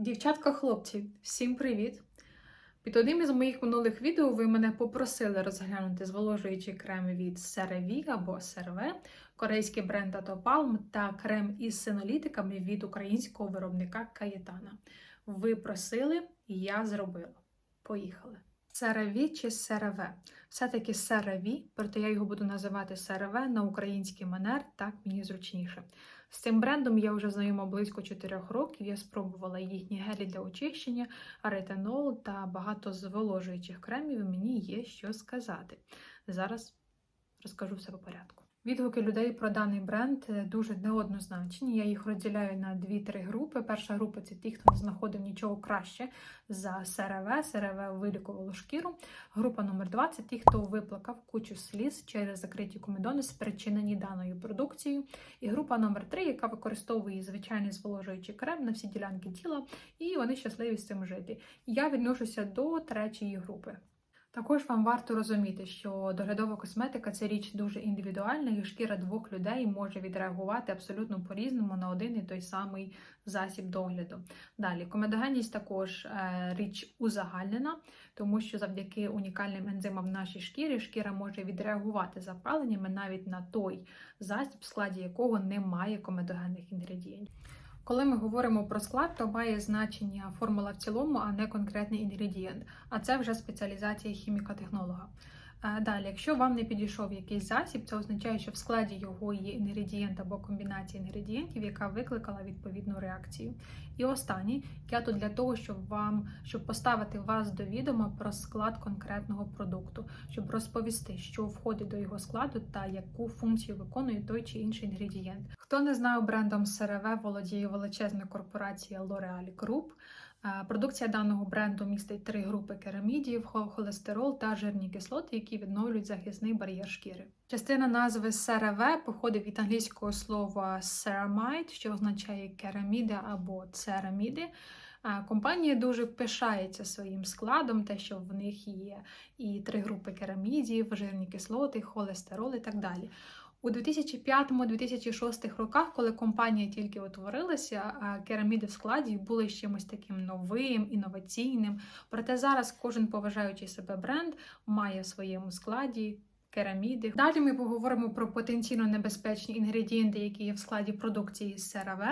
Дівчатка, хлопці, всім привіт! Під одним із моїх минулих відео ви мене попросили розглянути зволожуючий крем від CeraVe або CeraVe, корейський бренд Atopalm та крем із синолітиками від українського виробника Каєтана. Ви просили, я зробила. Поїхали! CeraVe чи CeraVe? Все-таки CeraVe, проте я його буду називати CeraVe на український манер, так мені зручніше. З цим брендом я вже знайома близько 4 років. Я спробувала їхні гелі для очищення, ретинол та багато зволожуючих кремів. Мені є що сказати. Зараз розкажу все по порядку. Відгуки людей про даний бренд е, дуже неоднозначні. Я їх розділяю на 2-3 групи. Перша група це ті, хто не знаходив нічого краще за СРВ, СРВ вилікувало шкіру. Група номер 2 це ті, хто виплакав кучу сліз через закриті комедони, спричинені даною продукцією. І група номер 3 яка використовує звичайний зволожуючий крем на всі ділянки тіла, і вони щасливі з цим жити. Я відношуся до третьої групи. Також вам варто розуміти, що доглядова косметика це річ дуже індивідуальна, і шкіра двох людей може відреагувати абсолютно по-різному на один і той самий засіб догляду. Далі, комедогенність також е, річ узагальнена, тому що завдяки унікальним ензимам в нашій шкірі шкіра може відреагувати запаленнями навіть на той засіб, в складі якого немає комедогенних інгредієнтів. Коли ми говоримо про склад, то має значення формула в цілому, а не конкретний інгредієнт. А це вже спеціалізація хіміка-технолога. Далі, якщо вам не підійшов якийсь засіб, це означає, що в складі його є інгредієнт або комбінація інгредієнтів, яка викликала відповідну реакцію. І останній, я тут для того, щоб вам щоб поставити вас до відома про склад конкретного продукту, щоб розповісти, що входить до його складу та яку функцію виконує той чи інший інгредієнт. Хто не знає брендом СРВ, володіє величезна корпорація L'Oreal Group. Продукція даного бренду містить три групи керамідів, холестерол та жирні кислоти, які відновлюють захисний бар'єр шкіри. Частина назви СРВ походить від англійського слова ceramide, що означає кераміди або цераміди. Компанія дуже пишається своїм складом, те, що в них є і три групи керамідів, жирні кислоти, холестерол і так далі. У 2005-2006 роках, коли компанія тільки утворилася, кераміди в складі були чимось таким новим, інноваційним. Проте зараз кожен поважаючий себе бренд має в своєму складі. Кераміди. Далі ми поговоримо про потенційно небезпечні інгредієнти, які є в складі продукції з СРВ.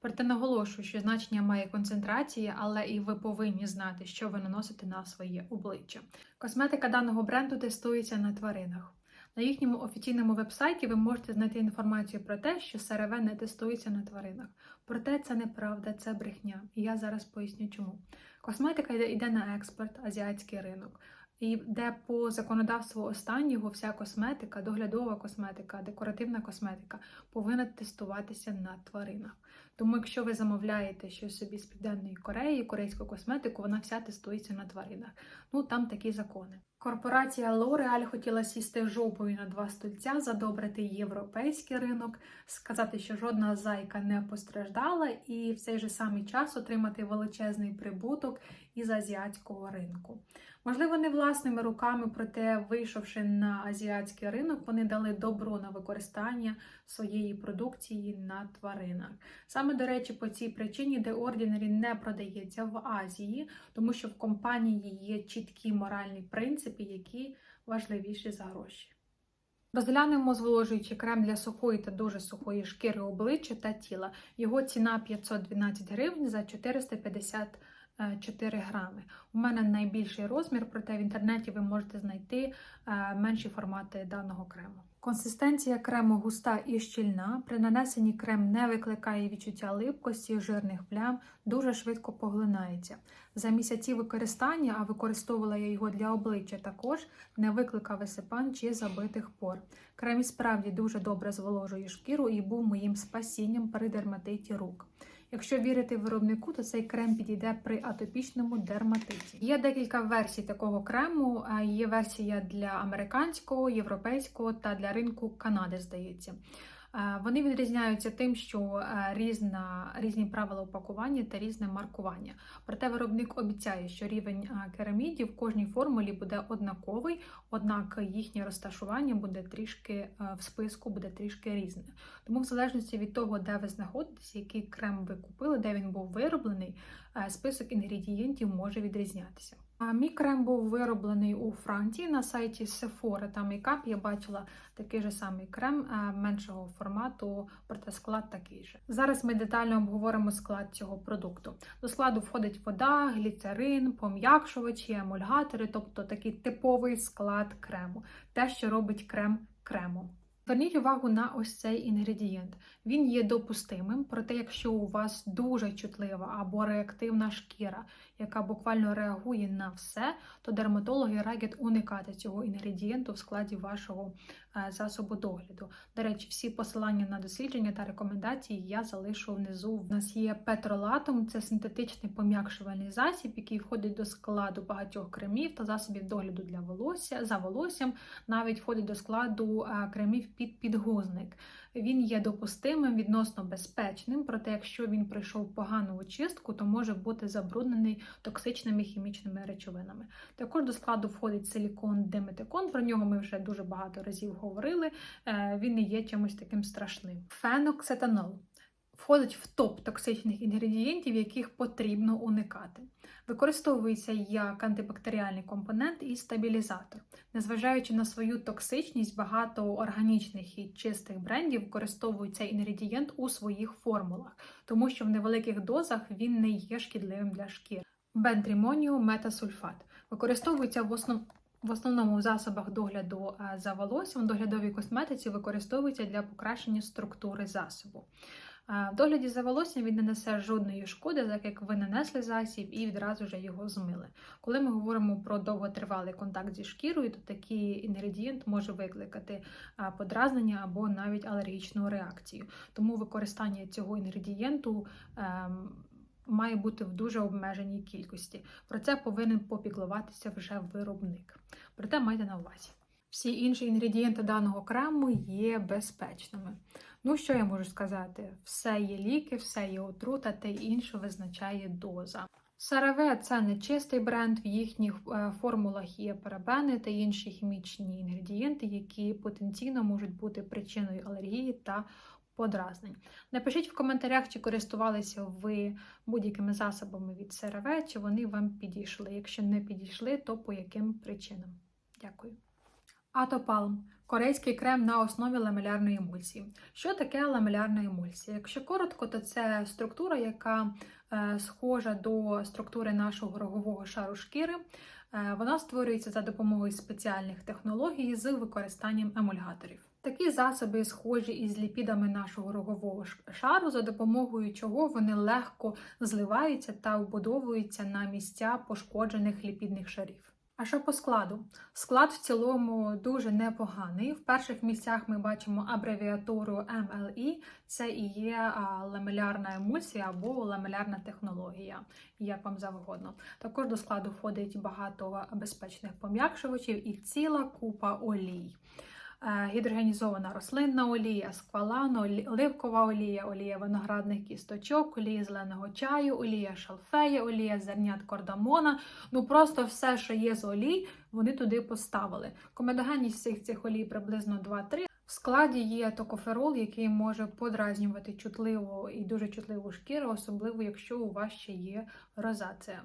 Проте наголошую, що значення має концентрація, але і ви повинні знати, що ви наносите на своє обличчя. Косметика даного бренду тестується на тваринах. На їхньому офіційному вебсайті ви можете знайти інформацію про те, що СРВ не тестується на тваринах. Проте це неправда, це брехня. І я зараз поясню чому. Косметика йде на експорт, азіатський ринок. І де по законодавству останнього вся косметика, доглядова косметика, декоративна косметика повинна тестуватися на тваринах. Тому, якщо ви замовляєте щось собі з Південної Кореї, корейську косметику, вона вся тестується на тваринах. Ну там такі закони. Корпорація L'Oreal хотіла сісти жопою на два стільця, задобрити європейський ринок, сказати, що жодна зайка не постраждала, і в цей же самий час отримати величезний прибуток із азіатського ринку. Можливо, не власними руками, проте, вийшовши на азіатський ринок, вони дали добро на використання своєї продукції на тваринах. Саме, до речі, по цій причині The Ordinary не продається в Азії, тому що в компанії є чіткі моральні принципи, які важливіші за гроші. Розглянемо зволожуючий крем для сухої та дуже сухої шкіри обличчя та тіла. Його ціна 512 гривень за 450 4 грами. У мене найбільший розмір, проте в інтернеті ви можете знайти менші формати даного крему. Консистенція крему густа і щільна. При нанесенні крем не викликає відчуття липкості, жирних плям, дуже швидко поглинається. За місяці використання, а використовувала я його для обличчя також, не викликав висипань чи забитих пор. Крем і справді дуже добре зволожує шкіру і був моїм спасінням при дерматиті рук. Якщо вірити виробнику, то цей крем підійде при атопічному дерматиті. Є декілька версій такого крему. Є версія для американського, європейського та для ринку Канади, здається. Вони відрізняються тим, що е, різна, різні правила упакування та різне маркування. Проте виробник обіцяє, що рівень е, керамідів в кожній формулі буде однаковий, однак їхнє розташування буде трішки е, в списку буде трішки різне. Тому, в залежності від того, де ви знаходитесь, який крем ви купили, де він був вироблений, список інгредієнтів може відрізнятися. Мій крем був вироблений у Франції на сайті Sephora та Makeup. Я бачила такий же самий крем е, меншого формату, проте склад такий же. Зараз ми детально обговоримо склад цього продукту. До складу входить вода, гліцерин, пом'якшувачі, емульгатори, тобто такий типовий склад крему, те, що робить крем кремом. Зверніть увагу на ось цей інгредієнт. Він є допустимим, проте, якщо у вас дуже чутлива або реактивна шкіра, яка буквально реагує на все, то дерматологи радять уникати цього інгредієнту в складі вашого засобу догляду. До речі, всі посилання на дослідження та рекомендації я залишу внизу. У нас є петролатом, це синтетичний пом'якшувальний засіб, який входить до складу багатьох кремів та засобів догляду для волосся за волоссям, навіть входить до складу е, кремів під підгузник. Він є допустимим, відносно безпечним, проте якщо він пройшов погану очистку, то може бути забруднений токсичними хімічними речовинами. Також до складу входить силікон диметикон, про нього ми вже дуже багато разів. Е, Він не є чимось таким страшним. Феноксетанол входить в топ токсичних інгредієнтів, яких потрібно уникати. Використовується як антибактеріальний компонент і стабілізатор. Незважаючи на свою токсичність, багато органічних і чистих брендів використовують цей інгредієнт у своїх формулах, тому що в невеликих дозах він не є шкідливим для шкіри. Бентрімоніум метасульфат використовується в основному. В основному в засобах догляду е, за волоссям доглядовій косметиці використовується для покращення структури засобу. Е, В догляді за волоссям він не несе жодної шкоди, так як ви нанесли засіб і відразу вже його змили. Коли ми говоримо про довготривалий контакт зі шкірою, то такий інгредієнт може викликати е, подразнення або навіть алергічну реакцію. Тому використання цього інгредієнту ем, має бути в дуже обмеженій кількості. Про це повинен попіклуватися вже виробник. Проте майте на увазі. Всі інші інгредієнти даного крему є безпечними. Ну, що я можу сказати? Все є ліки, все є отрута, та інше визначає доза. СРВ це не чистий бренд, в їхніх е, формулах є парабени та інші хімічні інгредієнти, які потенційно можуть бути причиною алергії та подразнень. Напишіть в коментарях, чи користувалися ви будь-якими засобами від СРВ, чи вони вам підійшли. Якщо не підійшли, то по яким причинам? Дякую. Атопалм корейський крем на основі ламелярної емульсії. Що таке ламелярна емульсія? Якщо коротко, то це структура, яка е, схожа до структури нашого рогового шару шкіри. Е, вона створюється за допомогою спеціальних технологій з використанням емульгаторів. Такі засоби схожі із ліпідами нашого рогового шару, за допомогою чого вони легко зливаються та вбудовуються на місця пошкоджених ліпідних шарів. А що по складу? Склад в цілому дуже непоганий. В перших місцях ми бачимо абревіатуру MLE, це і є ламелярна емульсія або ламелярна технологія, як вам завгодно. Також до складу входить багато безпечних пом'якшувачів і ціла купа олій. Гідрогенізована рослинна олія, сквалан, оливкова олія, олія виноградних кісточок, олія зеленого чаю, олія шалфея, олія зернят кордамона. Ну просто все, що є з олій, вони туди поставили. Комедогенність всіх цих олій приблизно 2-3. В складі є токоферол, який може подразнювати чутливу і дуже чутливу шкіру, особливо якщо у вас ще є розація.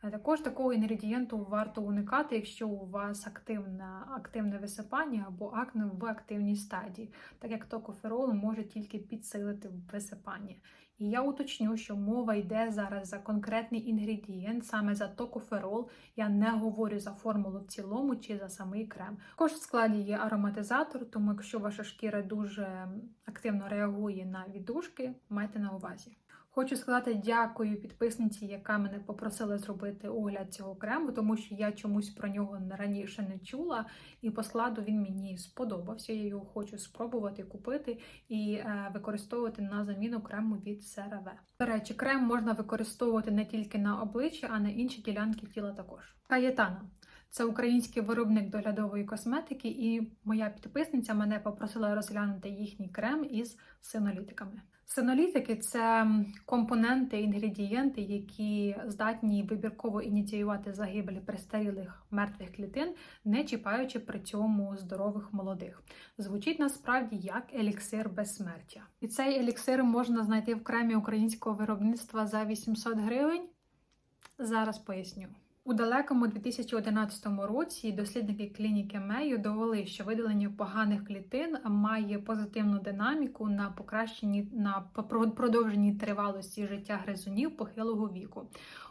Також такого інгредієнту варто уникати, якщо у вас активне, активне висипання або акне в активній стадії, так як токоферол може тільки підсилити висипання. І я уточню, що мова йде зараз за конкретний інгредієнт, саме за токоферол. Я не говорю за формулу в цілому чи за самий крем. Також в складі є ароматизатор, тому якщо ваша шкіра дуже активно реагує на віддушки, майте на увазі. Хочу сказати дякую підписниці, яка мене попросила зробити огляд цього крему, тому що я чомусь про нього раніше не чула, і по складу він мені сподобався. Я його хочу спробувати купити і е, використовувати на заміну крему від CeraVe. До речі, крем можна використовувати не тільки на обличчя, а на інші ділянки тіла також. Каєтана. Це український виробник доглядової косметики, і моя підписниця мене попросила розглянути їхній крем із синолітиками. Синолітики це компоненти, інгредієнти, які здатні вибірково ініціювати загибель престарілих мертвих клітин, не чіпаючи при цьому здорових молодих. Звучить насправді як еліксир безсмертя. І цей еліксир можна знайти в кремі українського виробництва за 800 гривень. Зараз поясню. У далекому 2011 році дослідники клініки Мею довели, що видалення поганих клітин має позитивну динаміку на покращенні на продовженні тривалості життя гризунів похилого віку.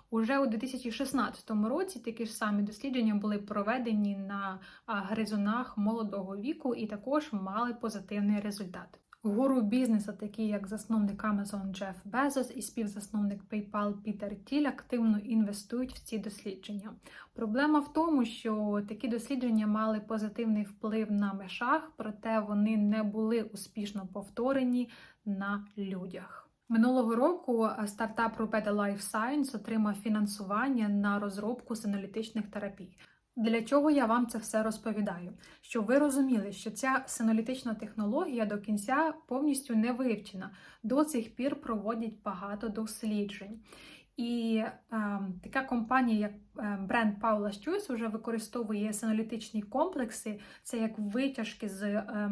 Уже у 2016 році такі ж самі дослідження були проведені на гризунах молодого віку і також мали позитивний результат. Гуру бізнесу, такі як засновник Amazon Джеф Безос і співзасновник PayPal Пітер Тіль, активно інвестують в ці дослідження. Проблема в тому, що такі дослідження мали позитивний вплив на мешах, проте вони не були успішно повторені на людях. Минулого року стартап Rupeda Life Science отримав фінансування на розробку синолітичних терапій. Для чого я вам це все розповідаю? Щоб ви розуміли, що ця синолітична технологія до кінця повністю не вивчена. До цих пір проводять багато досліджень. І е, така компанія, як е, бренд Paula's Choice, вже використовує синолітичні комплекси, це як витяжки з, е,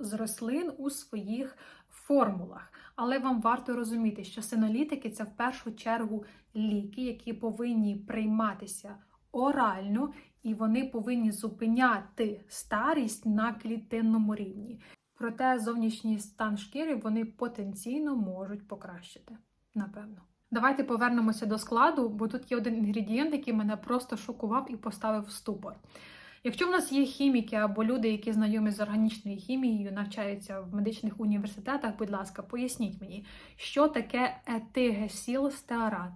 з рослин у своїх формулах. Але вам варто розуміти, що синолітики це в першу чергу ліки, які повинні прийматися орально і вони повинні зупиняти старість на клітинному рівні. Проте зовнішній стан шкіри вони потенційно можуть покращити. Напевно. Давайте повернемося до складу, бо тут є один інгредієнт, який мене просто шокував і поставив в ступор. Якщо в нас є хіміки або люди, які знайомі з органічною хімією, навчаються в медичних університетах, будь ласка, поясніть мені, що таке етигесілстеарат.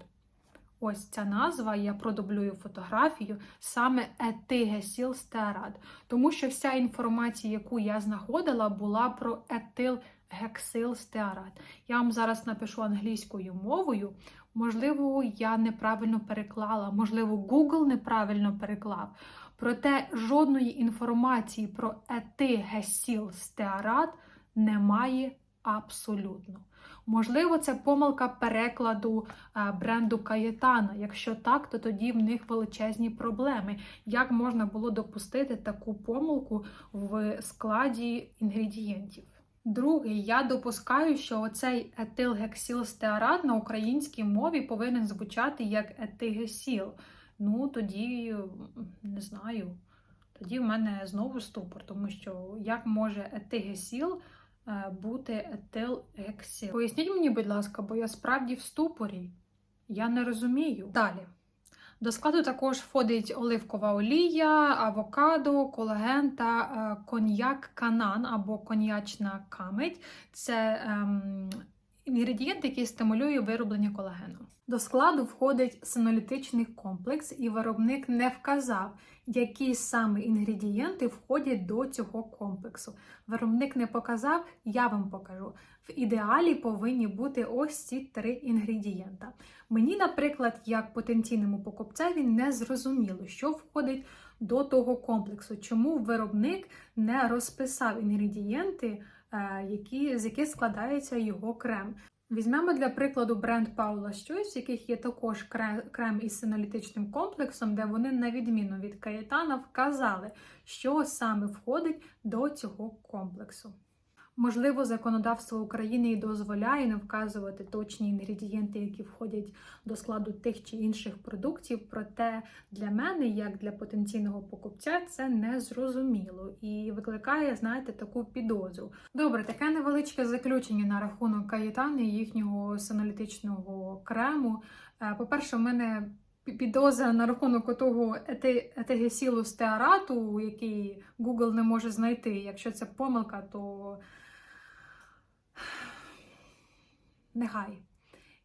Ось ця назва, я продублюю фотографію, саме етигесілстеарат. Тому що вся інформація, яку я знаходила, була про етилгексилстеарат. Я вам зараз напишу англійською мовою. Можливо, я неправильно переклала, можливо, Google неправильно переклав. Проте жодної інформації про етигесілстеарат немає абсолютно. Можливо, це помилка перекладу бренду Каєтана. Якщо так, то тоді в них величезні проблеми. Як можна було допустити таку помилку в складі інгредієнтів? Друге, я допускаю, що оцей етилгексілстеарат на українській мові повинен звучати як етигесіл. Ну, тоді не знаю. Тоді в мене знову ступор, тому що як може етигесіл Е, тел ексі. Поясніть мені, будь ласка, бо я справді в ступорі. Я не розумію. Далі. До складу також входить оливкова олія, авокадо, колаген та е, коньяк канан або коньячна камедь. Це ем, інгредієнт, який стимулює вироблення колагену. До складу входить синолітичний комплекс, і виробник не вказав, які саме інгредієнти входять до цього комплексу. Виробник не показав, я вам покажу. В ідеалі повинні бути ось ці три інгредієнта. Мені, наприклад, як потенційному покупцеві, не зрозуміло, що входить до того комплексу, чому виробник не розписав інгредієнти, які, з яких складається його крем. Візьмемо для прикладу бренд Paula Choice, в яких є також крем із синолітичним комплексом, де вони, на відміну від Каєтана, вказали, що саме входить до цього комплексу. Можливо, законодавство України і дозволяє не вказувати точні інгредієнти, які входять до складу тих чи інших продуктів. Проте для мене, як для потенційного покупця, це не зрозуміло і викликає, знаєте, таку підозру. Добре, таке невеличке заключення на рахунок каєтани їхнього синалітичного крему. Е, по-перше, в мене підозра на рахунок того етигесілу стеарату, який Google не може знайти. Якщо це помилка, то нехай.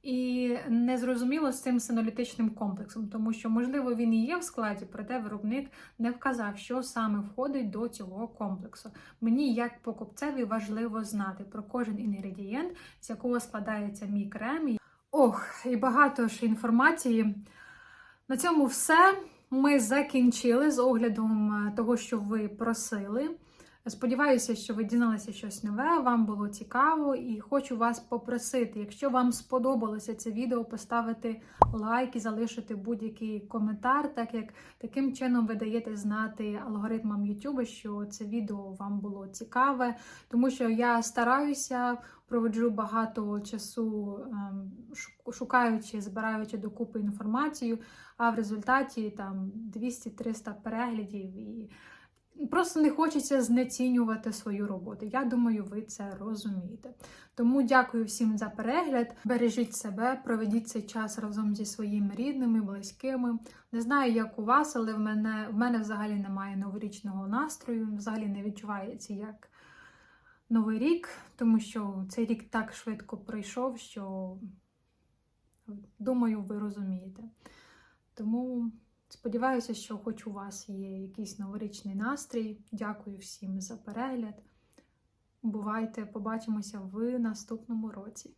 І незрозуміло з цим синолітичним комплексом, тому що, можливо, він і є в складі, проте виробник не вказав, що саме входить до цього комплексу. Мені, як покупцеві, важливо знати про кожен інгредієнт, з якого складається мій крем. Ох, і багато ж інформації. На цьому все. ми закінчили з оглядом е, того, що ви просили. Сподіваюся, що ви дізналися щось нове, вам було цікаво, і хочу вас попросити, якщо вам сподобалося це відео, поставити лайк і залишити будь-який коментар, так як таким чином ви даєте знати алгоритмам YouTube, що це відео вам було цікаве, тому що я стараюся, проводжу багато часу ем, шукаючи, збираючи докупи інформацію, а в результаті там 200-300 переглядів і. Просто не хочеться знецінювати свою роботу. Я думаю, ви це розумієте. Тому дякую всім за перегляд. Бережіть себе, проведіть цей час разом зі своїми рідними, близькими. Не знаю, як у вас, але в мене, в мене взагалі немає новорічного настрою, взагалі не відчувається як новий рік, тому що цей рік так швидко пройшов, що думаю, ви розумієте. Тому. Сподіваюся, що хоч у вас є якийсь новорічний настрій. Дякую всім за перегляд. Бувайте, побачимося в наступному році.